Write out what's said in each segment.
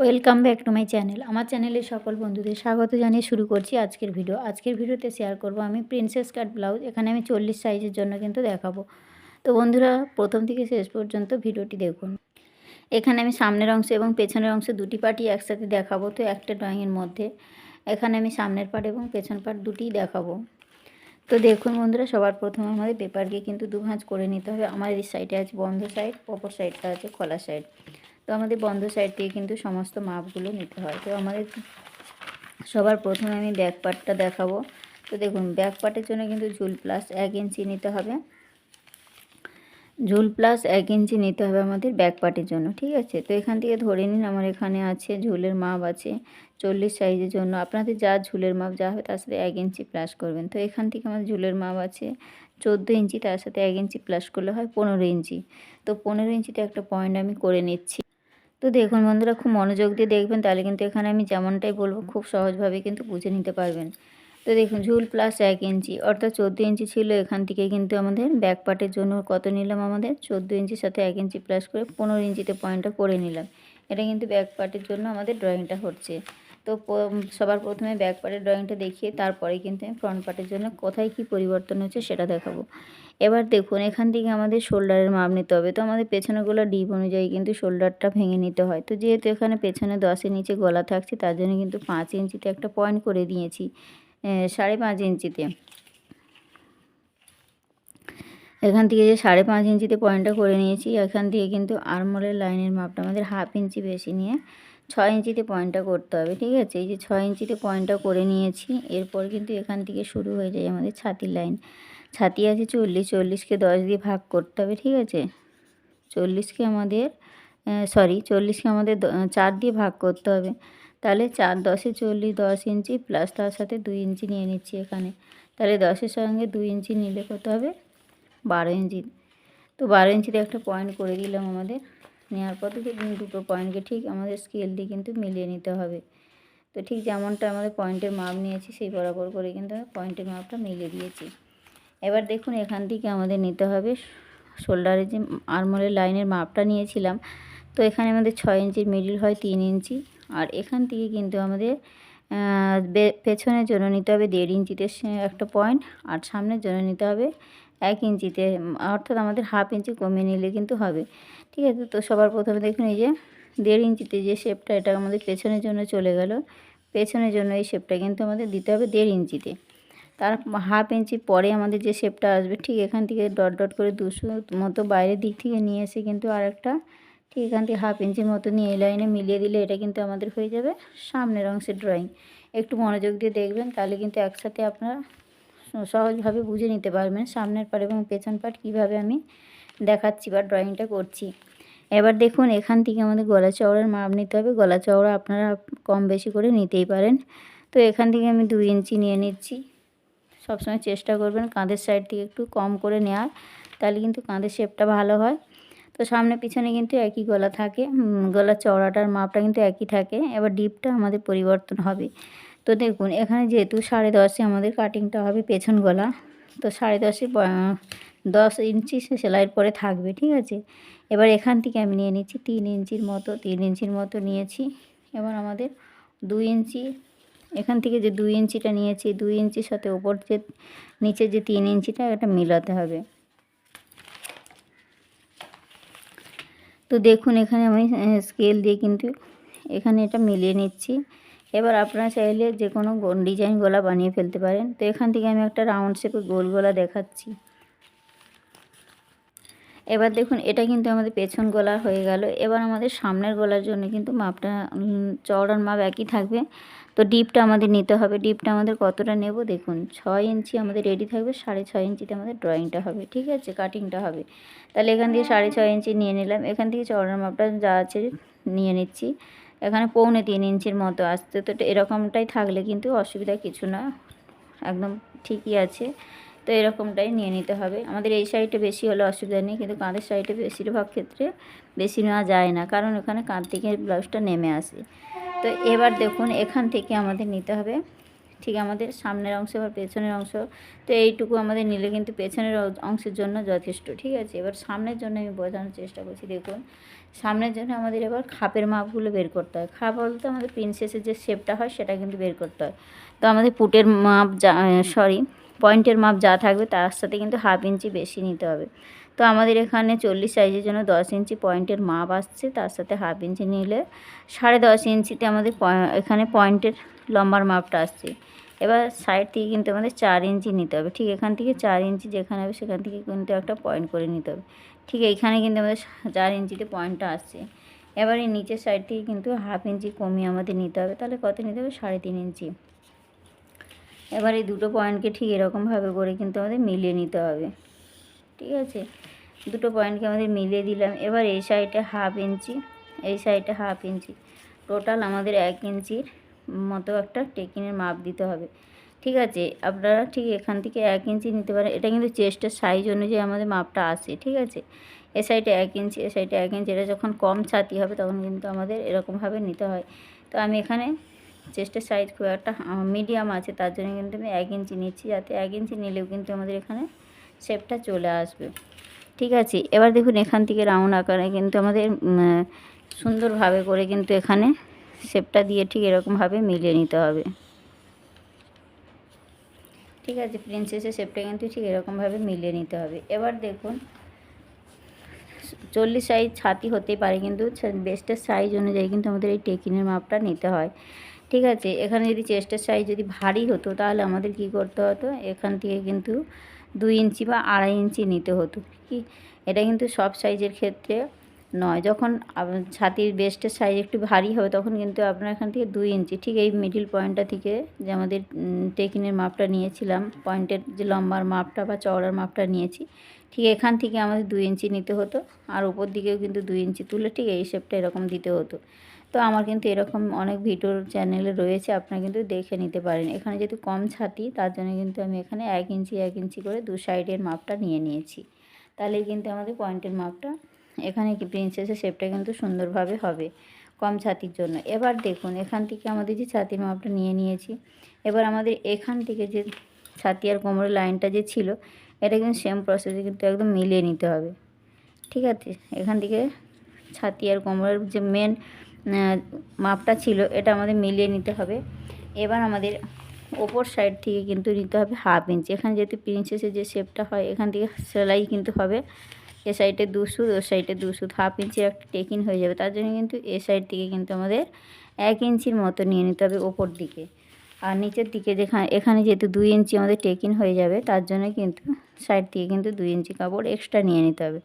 Welcome back to my channel আমার চ্যানেলে সকল বন্ধুদের স্বাগত জানিয়ে শুরু করছি আজকের ভিডিও আজকের ভিডিওতে শেয়ার করব আমি প্রিন্সেস কাট ব্লাউজ এখানে আমি চল্লিশ সাইজের জন্য কিন্তু দেখাবো। তো বন্ধুরা, প্রথম থেকে শেষ পর্যন্ত ভিডিওটি দেখুন। এখানে আমি সামনের অংশ এবং পেছনের অংশ দুটি পার্টি একসাথে দেখাবো। তো একটা ড্রয়িংয়ের মধ্যে। এখানে আমি সামনের পার্ট এবং পেছন পার্ট দুটিই দেখাবো। তো দেখুন বন্ধুরা, সবার প্রথমে আমাদের পেপারকে কিন্তু দু ভাঁজ করে নিতে হবে। আমার এই সাইডে আছে বন্ধ সাইড অপর সাইডটা আছে খোলা সাইড তো আমাদের বন্ধ সাইড দিয়ে কিন্তু সমস্ত মাপগুলো নিতে হয়। তো আমাদের সবার প্রথমে আমি ব্যাক পার্টটা দেখাবো। তো দেখুন ব্যাক পার্টের জন্য কিন্তু ঝুল প্লাস এক ইঞ্চি নিতে হবে। ঝুল প্লাস এক ইঞ্চি নিতে হবে আমাদের ব্যাক পার্টের জন্য, ঠিক আছে? তো এখান থেকে ধরে নিন আমার এখানে আছে ঝুলের মাপ আছে, চল্লিশ সাইজের জন্য। আপনাদের যা ঝুলের মাপ যা হবে তার সাথে এক ইঞ্চি প্লাস করবেন। তো এখান থেকে আমার ঝুলের মাপ আছে, চোদ্দ ইঞ্চি তার সাথে এক ইঞ্চি প্লাস করলে হয় পনেরো ইঞ্চি। তো পনেরো ইঞ্চিতে একটা পয়েন্ট আমি করে নিচ্ছি। তো দেখুন বন্ধুরা, খুব মনোযোগ দিয়ে দেখবেন, তাহলে কিন্তু এখানে আমি যেমনটাই বলব, খুব সহজভাবে কিন্তু বুঝে নিতে পারবেন। তো দেখুন, ঝুল প্লাস এক ইঞ্চি, অর্থাৎ চোদ্দ ইঞ্চি ছিল, এখান থেকে কিন্তু আমাদের ব্যাক পার্টের জন্য কত নিলাম আমাদের? চোদ্দ ইঞ্চির সাথে এক ইঞ্চি প্লাস করে পনেরো ইঞ্চিতে পয়েন্টটা করে নিলাম। এটা কিন্তু ব্যাক পার্টের জন্য আমাদের ড্রয়িংটা হচ্ছে। তো সবার প্রথমে ব্যাক পার্টের ড্রয়িংটা দেখিয়ে তারপরে কিন্তু আমি ফ্রন্ট পার্টের জন্য কোথায় কি পরিবর্তন হচ্ছে সেটা দেখাবো। এবার দেখুন, এখান থেকে আমাদের শোল্ডারের মাপ নিতে হবে। তো আমাদের পেছনেগুলো ডিপ অনুযায়ী কিন্তু শোল্ডারটা ভেঙে নিতে হয়। তো যেহেতু এখানে পেছনে দশের নিচে গলা থাকছে, তার জন্য কিন্তু পাঁচ ইঞ্চিতে একটা পয়েন্ট করে দিয়েছি সাড়ে পাঁচ ইঞ্চিতে। এখান থেকে যে সাড়ে পাঁচ ইঞ্চিতে পয়েন্টটা করে নিয়েছি, এখান থেকে কিন্তু আরমোলের লাইনের মাপটা আমাদের হাফ ইঞ্চি বেশি নিয়ে ছয় ইঞ্চিতে পয়েন্টটা করতে হবে, ঠিক আছে? এই যে ছয় ইঞ্চিতে পয়েন্টটা করে নিয়েছি, এরপর কিন্তু এখান থেকে শুরু হয়ে যায় আমাদের ছাতির লাইন ছাতি আছে চল্লিশ, চল্লিশকে দশ দিয়ে ভাগ করতে হবে, ঠিক আছে? চল্লিশকে আমাদের সরি চল্লিশকে আমাদের চার দিয়ে ভাগ করতে হবে। তাহলে চার দশে চল্লিশ, দশ ইঞ্চি প্লাস তার সাথে দুই ইঞ্চি নিয়ে নিচ্ছি এখানে। তাহলে দশের সঙ্গে দুই ইঞ্চি নিলে কত হবে? বারো ইঞ্চি। তো বারো ইঞ্চিতে একটা পয়েন্ট করে দিলাম আমাদের। নেওয়ার থেকে দুটো পয়েন্টকে ঠিক আমাদের স্কেল দিয়ে কিন্তু মিলিয়ে নিতে হবে। তো ঠিক যেমনটা আমাদের পয়েন্টের মাপ নিয়েছি, সেই বরাবর করে কিন্তু আমি পয়েন্টের মাপটা মিলিয়ে দিয়েছি। এবার দেখুন এখান থেকে আমাদের নিতে হবে শোল্ডারে যে আর্মলের লাইনের মাপটা নিয়েছিলাম। তো এখানে আমাদের ছয় ইঞ্চির মিডিল হয় তিন ইঞ্চি আর এখান থেকে কিন্তু আমাদের পেছনের জন্য নিতে হবে দেড় ইঞ্চিতে একটা পয়েন্ট আর সামনের জন্য নিতে হবে এক ইঞ্চিতে, অর্থাৎ আমাদের হাফ ইঞ্চি কমিয়ে নিলে কিন্তু হবে। ঠিক আছে, তো সবার প্রথমে দেখুন এই যে দেড় ইঞ্চিতে যে শেপটা এটা আমাদের পেছনের জন্য চলে গেল। পেছনের জন্য এই শেপটা কিন্তু আমাদের দিতে হবে দেড় ইঞ্চিতে। তার হাফ ইঞ্চি পরে আমাদের যে শেপটা আসবে, ঠিক এখান থেকে ডট ডট করে দুশো মতো বাইরের দিক থেকে নিয়ে এসে কিন্তু আরেকটা ঠিক এখান হাফ ইঞ্চির মতো নিয়ে লাইনে মিলিয়ে দিলে এটা কিন্তু আমাদের হয়ে যাবে সামনের অংশের ড্রয়িং। একটু মনোযোগ দিয়ে দেখবেন, তাহলে কিন্তু একসাথে আপনারা সহজভাবে বুঝে নিতে পারবেন সামনের পার্ট এবং পেছন পার্ট কীভাবে আমি দেখাচ্ছি বা ড্রয়িংটা করছি। এবার দেখুন, এখান থেকে আমাদের গলা চওড়ার মাপ নিতে হবে। গলা চওড়া আপনারা কম বেশি করে নিতেই পারেন। তো এখান থেকে আমি দুই ইঞ্চি নিয়ে নিচ্ছি। সবসময় চেষ্টা করবেন কাঁধের সাইড থেকে একটু কম করে নেওয়ার তাহলে কিন্তু কাঁধের শেপটা ভালো হয়। তো সামনে পিছনে কিন্তু একই গলা থাকে গলার চওড়াটার মাপটা কিন্তু একই থাকে, এবার ডিপটা আমাদের পরিবর্তন হবে। তো দেখুন, এখানে যেহেতু সাড়ে দশে আমাদের কাটিংটা হবে পেছন গলা, তো সাড়ে দশে দশ ইঞ্চি সেলাইয়ের পরে থাকবে, ঠিক আছে? এবার এখান থেকে আমি নিয়ে নিচ্ছি তিন ইঞ্চির মতো, তিন ইঞ্চির মতো নিয়েছি, এবার আমাদের দুই ইঞ্চি, এখান থেকে যে দুই ইঞ্চিটা নিয়েছি, দুই ইঞ্চির সাথে ওপর যে, নিচে যে তিন ইঞ্চিটা, এটা মিলাতে হবে। তো দেখুন এখানে আমি স্কেল দিয়ে কিন্তু এখানে এটা মিলিয়ে নিচ্ছি। এবার আপনারা চাইলে যে কোনো ডিজাইন গলা বানিয়ে ফেলতে পারেন। তো এখান থেকে আমি একটা রাউন্ড শেপে গোল গলা দেখাচ্ছি। এবার দেখুন, এটা কিন্তু আমাদের পেছন গলা হয়ে গেল। এবার আমাদের সামনের গলার জন্য কিন্তু মাপটা চওড়ার মাপ একই থাকবে। তো ডিপটা আমাদের নিতে হবে। ডিপটা আমাদের কতটা নেব দেখুন, ছয় ইঞ্চি আমাদের রেডি থাকবে, সাড়ে ছয় ইঞ্চিতে আমাদের ড্রয়িংটা হবে, ঠিক আছে? কাটিংটা হবে। তাহলে এখান থেকে সাড়ে ছয় ইঞ্চি নিয়ে নিলাম। এখান থেকে চওড়ার মাপটা যা আছে নিয়ে নিচ্ছি। এখানে পৌনে তিন ইঞ্চির মতো আসতে তো এরকমটাই থাকলে কিন্তু অসুবিধা কিছু না। একদম ঠিকই আছে। তো এরকমটাই নিয়ে নিতে হবে। আমাদের এই সাইডে বেশি হলে অসুবিধা নেই, কিন্তু কাঁধের সাইডে বেশিরভাগ ক্ষেত্রে বেশি নেওয়া যায় না, কারণ ওখানে কাঁধ থেকে ব্লাউজটা নেমে আসে। তো এবার দেখুন, এখান থেকে আমাদের নিতে হবে ঠিক আমাদের সামনের অংশ বা পেছনের অংশ। তো এইটুকু আমাদের নিলে কিন্তু পেছনের অংশের জন্য যথেষ্ট, ঠিক আছে? এবার সামনের জন্য আমি বোঝানোর চেষ্টা করছি, দেখুন। সামনের জন্য আমাদের এবার খাপের মাপগুলো বের করতে হয়। খাপ বলতে আমাদের প্রিন্সেসের যে শেপটা হয়, সেটা কিন্তু বের করতে হয়। তো আমাদের পুটের মাপ সরি পয়েন্টের মাপ যা থাকবে তার সাথে কিন্তু হাফ ইঞ্চি বেশি নিতে হবে। তো আমাদের এখানে চল্লিশ সাইজের জন্য দশ ইঞ্চি পয়েন্টের মাপ আসছে, তার সাথে হাফ ইঞ্চি নিলে সাড়ে দশ ইঞ্চিতে আমাদের এখানে পয়েন্টের লম্বার মাপটা আসছে। এবার সাইড থেকে কিন্তু আমাদের চার ইঞ্চি নিতে হবে, ঠিক এখান থেকে চার ইঞ্চি যেখানে হবে সেখান থেকে কিন্তু একটা পয়েন্ট করে নিতে হবে। ঠিক এইখানে কিন্তু আমাদের চার ইঞ্চিতে পয়েন্টটা আসছে। এবার এই নিচের সাইড থেকে কিন্তু হাফ ইঞ্চি কমিয়ে আমাদের নিতে হবে, তাহলে কত নিতে হবে? সাড়ে তিন ইঞ্চি। এবার এই দুটো পয়েন্টকে ঠিক এরকমভাবে করে কিন্তু আমাদের মিলিয়ে নিতে হবে। ঠিক আছে? দুটো পয়েন্টকে আমাদের মিলিয়ে দিলাম। এবার এই সাইডে হাফ ইঞ্চি, এই সাইডে হাফ ইঞ্চি। টোটাল আমাদের এক ইঞ্চির মতো একটা টেকিনের মাপ দিতে হবে। ঠিক আছে? আপনারা ঠিক এখান থেকে এক ইঞ্চি নিতে পারেন। এটা কিন্তু চেস্টের সাইজ অনুযায়ী আমাদের মাপটা আসে। ঠিক আছে? এ সাইডে এক ইঞ্চি, এ সাইডে এক ইঞ্চি। এটা যখন কম ছাতি হবে, তখন কিন্তু আমাদের এরকমভাবে নিতে হয়। তো আমি এখানে চেস্টের সাইজ খুব একটা মিডিয়াম আছে, তার জন্য কিন্তু আমি এক ইঞ্চি নিচ্ছি, যাতে এক ইঞ্চি নিলেও কিন্তু আমাদের এখানে শেপটা চলে আসবে। ঠিক আছে, এবার দেখুন এখান থেকে রাউন্ড আকারে কিন্তু আমাদের সুন্দরভাবে করে কিন্তু এখানে শেপটা দিয়ে ঠিক এরকমভাবে মিলিয়ে নিতে হবে। ঠিক আছে প্রিন্সেসের শেপটা কিন্তু ঠিক এরকমভাবে মিলিয়ে নিতে হবে। এবার দেখুন, চল্লিশ সাইজ ছাতি হতেই পারে কিন্তু বেস্টের সাইজ অনুযায়ী কিন্তু আমাদের এই টেকিনের মাপটা নিতে হয়। ঠিক আছে? এখানে যদি চেস্টের সাইজ যদি ভারী হতো, তাহলে আমাদের কি করতে হতো? এখান থেকে কিন্তু দুই ইঞ্চি বা আড়াই ইঞ্চি নিতে হতো কি? এটা কিন্তু সব সাইজের ক্ষেত্রে নয়। যখন ছাতির বেস্টের সাইজ একটু ভারী হবে, তখন কিন্তু আপনার এখান থেকে দুই ইঞ্চি, ঠিক এই মিডিল পয়েন্টটা থেকে যে আমাদের টেকিনের মাপটা নিয়েছিলাম পয়েন্টের যে লম্বার মাপটা বা চওড়ার মাপটা নিয়েছি, ঠিক এখান থেকে আমাদের দুই ইঞ্চি নিতে হতো। আর উপর দিকেও কিন্তু দুই ইঞ্চি তুলে ঠিক এই শেপটা এরকম দিতে হতো। তো আমার কিন্তু এরকম অনেক ভিডিওর চ্যানেলে রয়েছে, আপনারা কিন্তু দেখে নিতে পারেন। এখানে যেহেতু কম ছাতি, তার জন্য কিন্তু আমি এখানে এক ইঞ্চি এক ইঞ্চি করে দু সাইডের মাপটা নিয়ে নিয়েছি। তাহলে কিন্তু আমাদের পয়েন্টের মাপটা এখানে কি প্রিন্সেসের শেপটা কিন্তু সুন্দরভাবে হবে কম ছাতির জন্য। এবার দেখুন, এখান থেকে আমাদের যে ছাতির মাপটা নিয়ে নিয়েছি, এবার আমাদের এখান থেকে যে ছাতি আর কোমরের লাইনটা যে ছিল, এটা কিন্তু সেম প্রসেসে কিন্তু একদম মিলিয়ে নিতে হবে। ঠিক আছে? এখান থেকে ছাতি আর কোমরের যে মেন মাপটা ছিল, এটা আমাদের মিলিয়ে নিতে হবে। এবার আমাদের ওপর সাইড থেকে কিন্তু নিতে হবে হাফ ইঞ্চি এখানে যেহেতু প্রিন্সেসের যে শেপটা হয়, এখান থেকে সেলাই কিন্তু হবে। এ সাইডে দু সুদ ও সাইডে দু সুদ হাফ ইঞ্চির একটা টেকিন হয়ে যাবে। তার জন্য কিন্তু এ সাইড থেকে কিন্তু আমাদের এক ইঞ্চির মতো নিয়ে নিতে হবে ওপর দিকে। আর নিচের দিকে যেখানে, এখানে যেহেতু দুই ইঞ্চি আমাদের টেকিন হয়ে যাবে, তার জন্য কিন্তু সাইড থেকে কিন্তু দুই ইঞ্চি কাপড় এক্সট্রা নিয়ে নিতে হবে।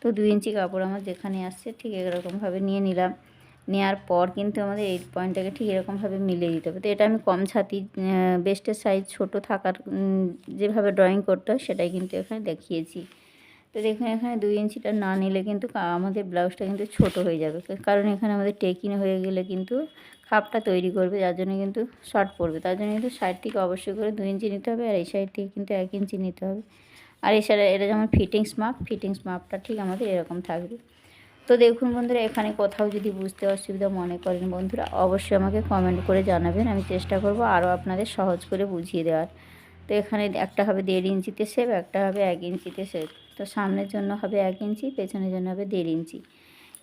তো দুই ইঞ্চি কাপড় আমার যেখানে আসছে, ঠিক এরকমভাবে নিয়ে নিলাম। নেওয়ার পর কিন্তু আমাদের এই পয়েন্টটাকে ঠিক এরকমভাবে মিলিয়ে দিতে হবে। তো এটা আমি কম ছাতি বেস্টের সাইজ ছোট থাকার যেভাবে ড্রয়িং করতে হয় সেটাই কিন্তু এখানে দেখিয়েছি। তো দেখুন, এখানে দুই ইঞ্চিটা না নিলে কিন্তু আমাদের ব্লাউজটা কিন্তু ছোট হয়ে যাবে। কারণ এখানে আমাদের টেকিং হয়ে গেলে কিন্তু খাপটা তৈরি করবে, যার জন্য কিন্তু শর্ট পড়বে। তার জন্য কিন্তু সাইড থেকে অবশ্যই করে দুই ইঞ্চি নিতে হবে আর এই সাইড থেকে কিন্তু এক ইঞ্চি নিতে হবে। আর এছাড়া এটা যেমন ফিটিংস মাপ ফিটিংস মাপটা ঠিক আমাদের এরকম থাকবে। তো দেখুন বন্ধুরা, এখানে কোথাও যদি বুঝতে অসুবিধা মনে করেন বন্ধুরা, অবশ্যই আমাকে কমেন্ট করে জানাবেন, আমি চেষ্টা করব আরও আপনাদের সহজ করে বুঝিয়ে দেওয়ার। তো এখানে একটা হবে দেড় ইঞ্চিতে শেপ একটা হবে এক ইঞ্চিতে শেপ তো সামনের জন্য হবে এক ইঞ্চি, পেছনের জন্য হবে দেড় ইঞ্চি।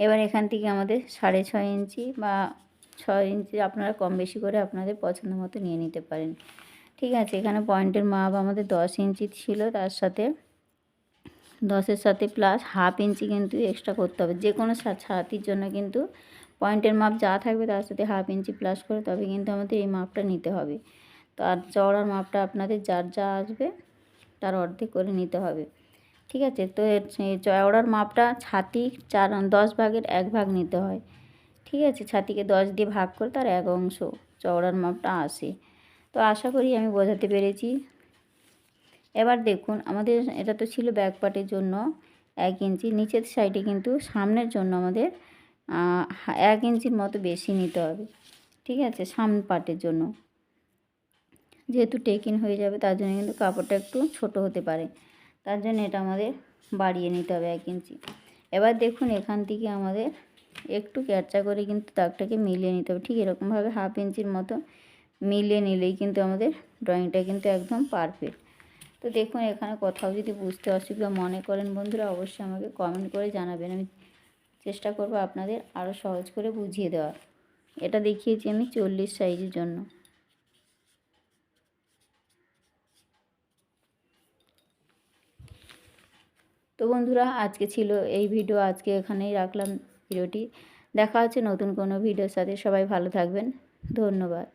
এবার এখান থেকে আমাদের সাড়ে ছয় ইঞ্চি বা ছয় ইঞ্চি আপনারা কম বেশি করে আপনাদের পছন্দ মতো নিয়ে নিতে পারেন। ঠিক আছে, এখানে পয়েন্টের মাপ আমাদের দশ ইঞ্চি ছিল, তার সাথে দশের সাথে প্লাস হাফ ইঞ্চি কিন্তু এক্সট্রা করতে হবে। যে কোনো ছাতির জন্য কিন্তু পয়েন্টের মাপ যা থাকবে তার সাথে হাফ ইঞ্চি প্লাস করে তবে কিন্তু আমাদের এই মাপটা নিতে হবে। তো আর চওড়ার মাপটা আপনাদের যার যা আসবে তার অর্ধেক করে নিতে হবে। ঠিক আছে? তো চওড়ার মাপটা ছাতি চার, দশ ভাগের এক ভাগ নিতে হয়। ঠিক আছে? ছাতিকে দশ দিয়ে ভাগ করে তার এক অংশ চওড়ার মাপটা আসে। তো আশা করি আমি বোঝাতে পেরেছি। এবার দেখুন, আমাদের এটা তো ছিল ব্যাক পার্টের জন্য এক ইঞ্চি, নিচের সাইডে কিন্তু সামনের জন্য আমাদের এক ইঞ্চির মতো বেশি নিতে হবে, ঠিক আছে সামন পার্টের জন্য। যেহেতু টেকিন হয়ে যাবে, তার জন্য কিন্তু কাপড়টা একটু ছোট হতে পারে, তার জন্য এটা আমাদের বাড়িয়ে নিতে হবে এক ইঞ্চি। এবার দেখুন, এখান থেকে আমাদের একটু ক্যারচা করে কিন্তু দাগটাকে মিলিয়ে নিতে হবে, ঠিক এরকমভাবে হাফ ইঞ্চির মতো মিলিয়ে নিলেই কিন্তু আমাদের ড্রয়িংটা কিন্তু একদম পারফেক্ট তো দেখুন, এখানে কোথাও যদি বুঝতে অসুবিধা মনে করেন বন্ধুরা, অবশ্যই আমাকে কমেন্ট করে জানাবেন। আমি চেষ্টা করব আপনাদের আরও সহজ করে বুঝিয়ে দেওয়ার। এটা দেখিয়েছি আমি চল্লিশ সাইজের জন্য। তো বন্ধুরা, আজকে ছিল এই ভিডিও। আজকে এখানেই রাখলাম ভিডিওটি। দেখা হচ্ছে নতুন কোনো ভিডিওর সাথে। সবাই ভালো থাকবেন। ধন্যবাদ।